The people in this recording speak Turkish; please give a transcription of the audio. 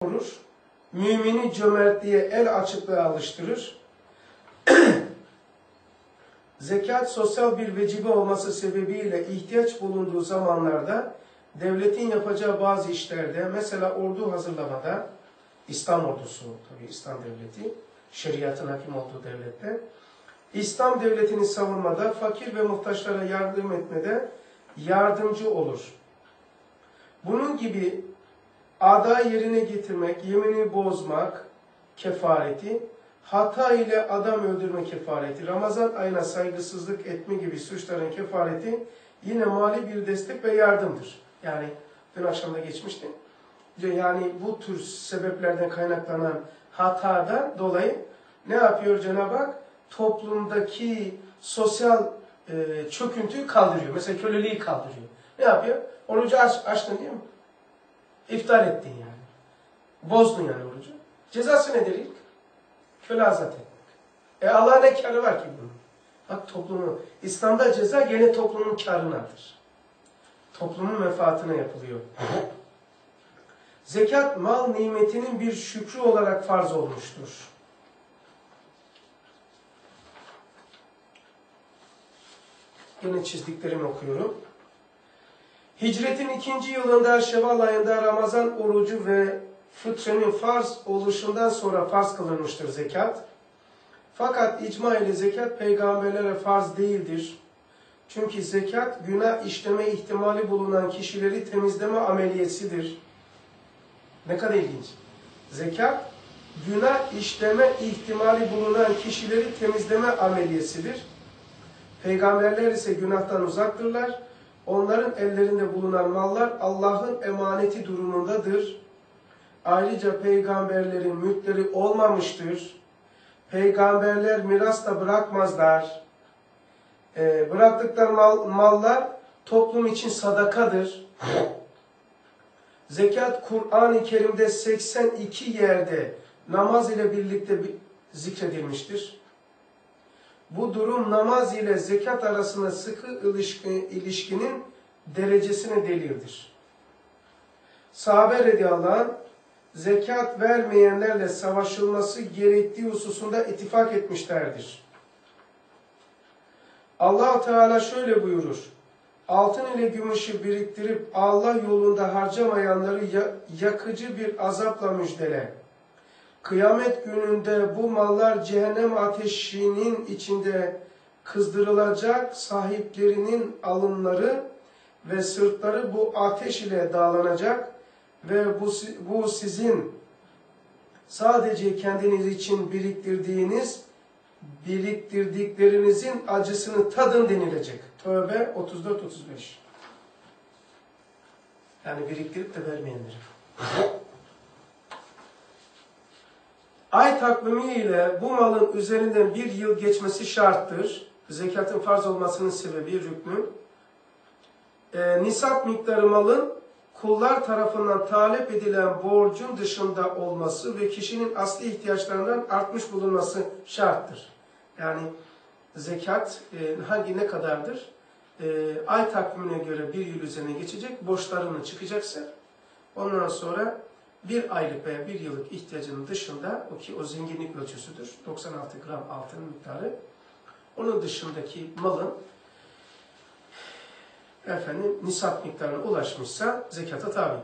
korur. Mümini cömertliğe el açıklığa alıştırır. Zekat sosyal bir vecibe olması sebebiyle ihtiyaç bulunduğu zamanlarda devletin yapacağı bazı işlerde mesela ordu hazırlamada İslam ordusu tabi İslam devleti şeriatın hakim olduğu devlette İslam devletini savunmada fakir ve muhtaçlara yardım etmede yardımcı olur. Bunun gibi ada yerine getirmek, yemini bozmak kefareti, hata ile adam öldürme kefareti, Ramazan ayına saygısızlık etme gibi suçların kefareti yine mali bir destek ve yardımdır. Yani dün akşamda geçmişti. Yani bu tür sebeplerden kaynaklanan hatadan dolayı ne yapıyor Cenab-ı Hak? Toplumdaki sosyal e, çöküntüyü kaldırıyor. Mesela köleliği kaldırıyor. Ne yapıyor? Orucu aç, açtın değil mi? İftar ettin yani. Bozdun yani orucu. Cezası nedir ilk? Köle azat etmek. E Allah'a ne karı var ki bunun? Bak toplumu, İslam'da ceza gene toplumun karınadır. Toplumun menfaatine yapılıyor. Zekat mal nimetinin bir şükrü olarak farz olmuştur. Yine çizdiklerimi okuyorum. Hicretin ikinci yılında Şevval ayında Ramazan orucu ve fıtrenin farz oluşundan sonra farz kılınmıştır zekat. Fakat icma ile zekat peygamberlere farz değildir. Çünkü zekat günah işleme ihtimali bulunan kişileri temizleme ameliyesidir. Ne kadar ilginç. Zekat günah işleme ihtimali bulunan kişileri temizleme ameliyesidir. Peygamberler ise günahtan uzaktırlar. Onların ellerinde bulunan mallar Allah'ın emaneti durumundadır. Ayrıca peygamberlerin mülkleri olmamıştır. Peygamberler miras da bırakmazlar. E, bıraktıkları mal, mallar toplum için sadakadır. Zekat Kur'an-ı Kerim'de 82 yerde namaz ile birlikte zikredilmiştir. Bu durum namaz ile zekat arasında sıkı ilişki, ilişkinin derecesine delildir. Sahabe radıyallahu anh, zekat vermeyenlerle savaşılması gerektiği hususunda ittifak etmişlerdir. allah Teala şöyle buyurur. Altın ile gümüşü biriktirip Allah yolunda harcamayanları yakıcı bir azapla müjdele. Kıyamet gününde bu mallar cehennem ateşinin içinde kızdırılacak, sahiplerinin alınları ve sırtları bu ateş ile dağlanacak ve bu, bu sizin sadece kendiniz için biriktirdiğiniz, biriktirdiklerinizin acısını tadın denilecek. Tövbe 34-35 Yani biriktirip de vermeyenlere. Ay takvimi ile bu malın üzerinden bir yıl geçmesi şarttır. Zekatın farz olmasının sebebi, rüknü. E, nisap miktarı malın kullar tarafından talep edilen borcun dışında olması ve kişinin asli ihtiyaçlarından artmış bulunması şarttır. Yani zekat e, hangi ne kadardır? E, ay takvimine göre bir yıl üzerine geçecek, borçlarını çıkacaksa ondan sonra bir aylık veya bir yıllık ihtiyacının dışında, o ki o zenginlik ölçüsüdür, 96 gram altın miktarı, onun dışındaki malın efendim nisap miktarına ulaşmışsa zekata tabi.